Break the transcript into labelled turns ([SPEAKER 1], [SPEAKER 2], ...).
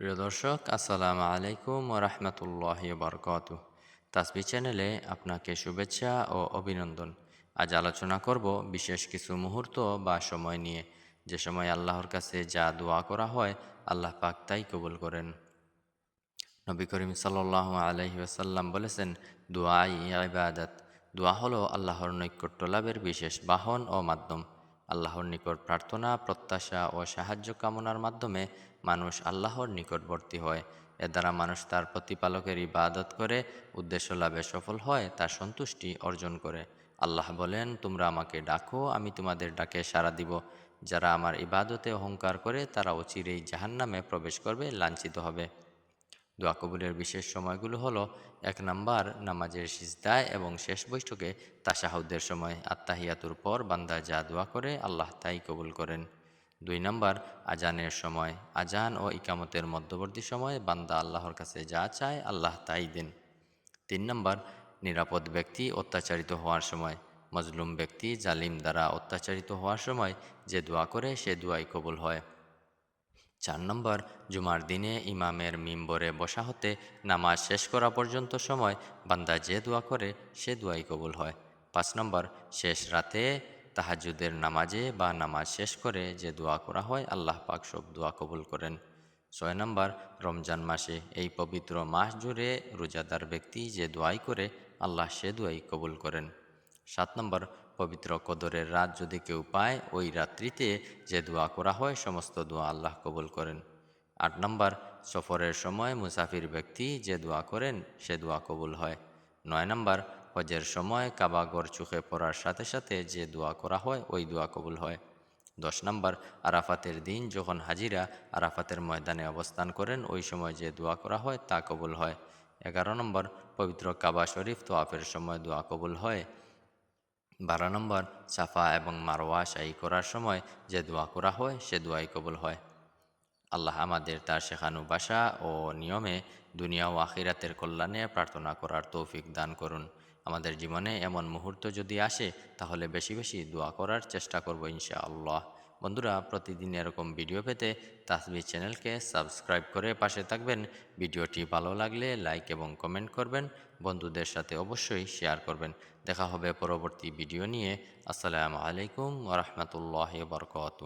[SPEAKER 1] প্রিয় দর্শক, আসসালামু আলাইকুম রহমতুল্লাহ বরকত তাসবি চ্যানেলে আপনাকে শুভেচ্ছা ও অভিনন্দন। আজ আলোচনা করব বিশেষ কিছু মুহূর্ত বা সময় নিয়ে। যে সময় আল্লাহর কাছে যা দোয়া করা হয়, আল্লাহ পাক তাই কবুল করেন। নবী করিম সাল্লাহ আলহি আসাল্লাম বলেছেন দোয়া ইবাদত। দোয়া হলো আল্লাহর নৈকট্য লাভের বিশেষ বাহন ও মাধ্যম। আল্লাহর নিকট প্রার্থনা, প্রত্যাশা ও সাহায্য কামনার মাধ্যমে মানুষ আল্লাহর নিকটবর্তী হয়। এ দ্বারা মানুষ তার প্রতিপালকের ইবাদত করে, উদ্দেশ্য লাভে সফল হয়, তার সন্তুষ্টি অর্জন করে। আল্লাহ বলেন, তোমরা আমাকে ডাকো, আমি তোমাদের ডাকে সাড়া দিব। যারা আমার ইবাদতে অহংকার করে, তারা অচিরেই জাহান্নামে প্রবেশ করবে, লাঞ্ছিত হবে। দোয়া কবুলের বিশেষ সময়গুলো হলো এক নাম্বার নামাজের সিজদায় এবং শেষ বৈঠকে তাসাহুদের সময় আত্মাহিয়াতুর পর বান্দা যা দোয়া করে আল্লাহ তাই কবুল করেন। দুই নাম্বার আজানের সময়, আজান ও ইকামতের মধ্যবর্তী সময়ে বান্দা আল্লাহর কাছে যা চায় আল্লাহ তাই দেন। তিন নম্বর নিরাপদ ব্যক্তি অত্যাচারিত হওয়ার সময়, মজলুম ব্যক্তি জালিম দ্বারা অত্যাচারিত হওয়ার সময় যে দোয়া করে সে দোয়াই কবুল হয়। চার নম্বর, জুমার দিনে ইমামের মিম্বরে বসা হতে নামাজ শেষ করা পর্যন্ত সময় বান্দা যে দোয়া করে, সে দোয়াই কবুল হয়। পাঁচ নম্বর, শেষ রাতে তাহাজুদের নামাজে বা নামাজ শেষ করে যে দোয়া করা হয়, আল্লাহ পাক সব দোয়া কবুল করেন। ছয় নম্বর, রমজান মাসে এই পবিত্র মাস জুড়ে রোজাদার ব্যক্তি যে দোয়াই করে, আল্লাহ সে দোয়াই কবুল করেন। সাত নম্বর পবিত্র কদরের রাত যদি কেউ পায়, ওই রাত্রিতে যে দোয়া করা হয়, সমস্ত দোয়া আল্লাহ কবুল করেন। আট নম্বর, সফরের সময় মুসাফির ব্যক্তি যে দোয়া করেন, সে দোয়া কবুল হয়। নয় নম্বর, হজের সময় কাবাগর চোখে পড়ার সাথে সাথে যে দোয়া করা হয়, ওই দোয়া কবুল হয়। দশ নম্বর, আরাফাতের দিন যখন হাজিরা আরাফাতের ময়দানে অবস্থান করেন, ওই সময় যে দোয়া করা হয়, তা কবুল হয়। এগারো নম্বর, পবিত্র কাবা শরীফ তোয়াফের সময় দোয়া কবুল হয়। বারো নম্বর সাফা এবং মারোয়া শাহী করার সময় যে দোয়া করা হয়, সে দোয়াই কবুল হয়। আল্লাহ আমাদের তার শেখানো বাসা ও নিয়মে দুনিয়া ও আখিরাতের কল্যাণে প্রার্থনা করার তৌফিক দান করুন। আমাদের জীবনে এমন মুহূর্ত যদি আসে, তাহলে বেশি বেশি দোয়া করার চেষ্টা করব ইনশা আল্লাহ বন্ধুরা, প্রতিদিন এরকম ভিডিও পেতে তাসবি চ্যানেলকে সাবস্ক্রাইব করে পাশে থাকবেন। ভিডিওটি ভালো লাগলে লাইক এবং কমেন্ট করবেন। বন্ধুদের সাথে অবশ্যই শেয়ার করবেন। দেখা হবে পরবর্তী ভিডিও নিয়ে। আসসালামু আলাইকুম ওরহমতুল্লাহ বরকত